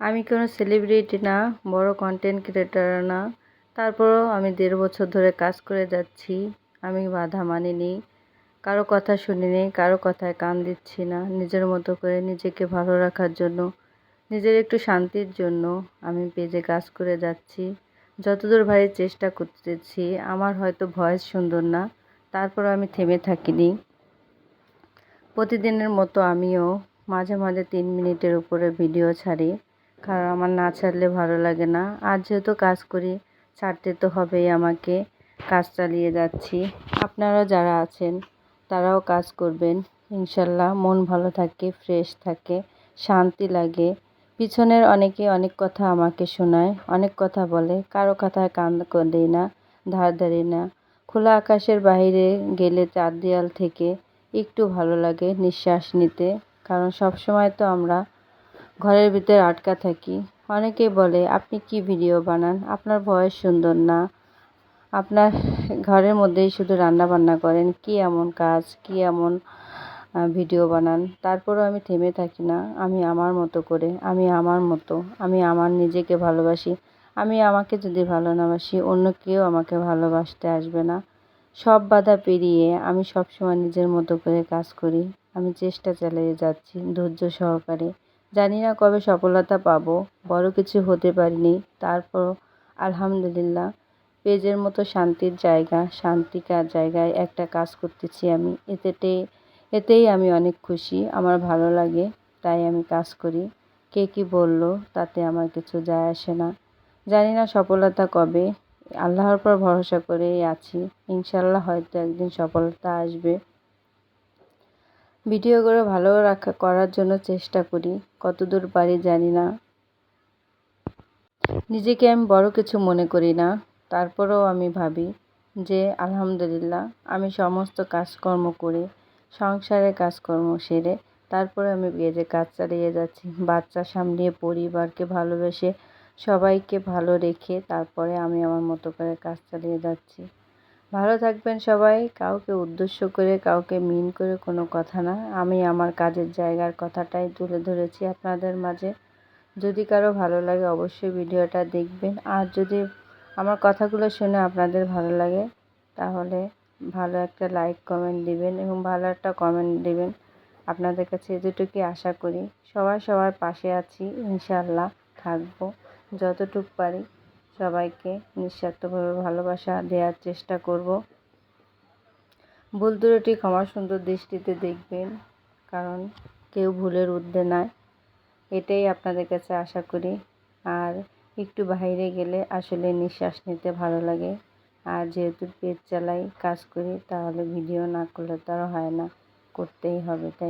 আমি কোনো সেলিব্রিটি না, বড় কন্টেন্ট ক্রিয়েটার না। তারপরেও আমি দেড় বছর ধরে কাজ করে যাচ্ছি, আমি বাধা মানিনি। কারও কথা শুনিনি, কারও কথায় কান দিচ্ছি না, নিজের মতো করে নিজেকে ভালো রাখার জন্য, নিজের একটু শান্তির জন্য আমি পেজে কাজ করে যাচ্ছি। যতদূর ভাই চেষ্টা করতেছি, আমার হয়তো ভয়েস সুন্দর না তারপর আমি থেমে থাকিনি। প্রতিদিনের মতো আমিও মাঝে মাঝে তিন মিনিটের উপরে ভিডিও ছাড়ি। কারণ আমার না ছাড়লে ভালো লাগে না। আর যেহেতু কাজ করি, ছাড়তে তো হবেই আমাকে। কাজ চালিয়ে যাচ্ছি। আপনারা যারা আছেন, তারাও কাজ করবেন। ইনশাল্লাহ মন ভালো থাকে ফ্রেশ থাকে, শান্তি লাগে। পিছনের অনেকে অনেক কথা আমাকে শোনায়, অনেক কথা বলে। কারও কথায় কান দেই না, ধার ধারি না। খোলা আকাশের বাইরে গেলে চার দেয়াল থেকে একটু ভালো লাগে নিঃশ্বাস নিতে। কারণ সব সময় তো আমরা ঘরের ভিতরে আটকা থাকি। অনেকে বলে, আপনি কি ভিডিও বানান? আপনার ভয়েস সুন্দর না। আপনার ঘরের মধ্যেই শুধু রান্না বান্না করেন। কি এমন কাজ? কি এমন ভিডিও বানান? তারপরেও আমি থেমে থাকি না। আমি আমার মতো করে, আমি আমার মতো, আমি আমার নিজেকে ভালোবাসি। আমি আমাকে যদি ভালো না বাসি অন্য কেউ আমাকে ভালোবাসতে আসবে না। সব বাধা পেরিয়ে আমি সবসময় নিজের মতো করে কাজ করি। আমি চেষ্টা চালিয়ে যাচ্ছি ধৈর্য সহকারে। জানি না কবে সফলতা পাবো, বড় কিছু হতে পারিনি। তারপর আলহামদুলিল্লাহ, পেজের মতো শান্তির জায়গা শান্তিকার জায়গায় একটা কাজ করতেছি আমি। এতেতে এতেই আমি অনেক খুশি, আমার ভালো লাগে, তাই আমি কাজ করি। কে কী বলল, তাতে আমার কিছু যায় আসে না। জানি না সফলতা কবে, আল্লাহর পর ভরসা করেই আছি। ইনশাল্লাহ হয়তো একদিন সফলতা আসবে। ভিডিও করে ভালো রাখা করার জন্য চেষ্টা করি। কতদূর পারি জানি না। নিজেকে আমি বড় কিছু মনে করি না। তারপরেও আমি ভাবি যে, আলহামদুলিল্লাহ, আমি সমস্ত কাজকর্ম করে সংসারের কাজকর্ম সেরে, তারপরে আমি যে কাজ চালিয়ে যাচ্ছি, বাচ্চা সামলিয়ে, পরিবারকে ভালোবেসে, সবাইকে ভালো রেখে, তারপরে আমি আমার মতো করে কাজ চালিয়ে যাচ্ছি। ভালো থাকবেন সবাই। কাউকে উদ্দেশ্য করে, কাউকে মিন করে কোনো কথা না। আমি আমার কাজের জায়গার কথাটাই তুলে ধরেছি আপনাদের মাঝে। যদি কারও ভালো লাগে অবশ্যই ভিডিওটা দেখবেন। আর যদি আমার কথাগুলো শুনে আপনাদের ভালো লাগে, তাহলে ভালো একটা লাইক কমেন্ট দিবেন এবং ভালো একটা কমেন্ট দিবেন। আপনাদের কাছে এতটুকুই আশা করি। সবাই সবার পাশে আছি ইনশাল্লাহ থাকব, যতটুক পারি। সবাইকে নিঃস্বার্থভাবে ভালোবাসা দেওয়ার চেষ্টা করব। ভুল ত্রুটি ক্ষমা সুন্দর দৃষ্টিতে দেখবেন, কারণ কেউ ভুলের ঊর্ধ্বে নয়। এটাই আপনাদের কাছে আশা করি। আর একটু বাইরে গেলে আসলে নিঃশ্বাস নিতে ভালো লাগে। আর যেহেতু পেট চালাই কাজ করি, তাহলে ভিডিও না করলে তো আর হয় না, করতেই হবে, তাই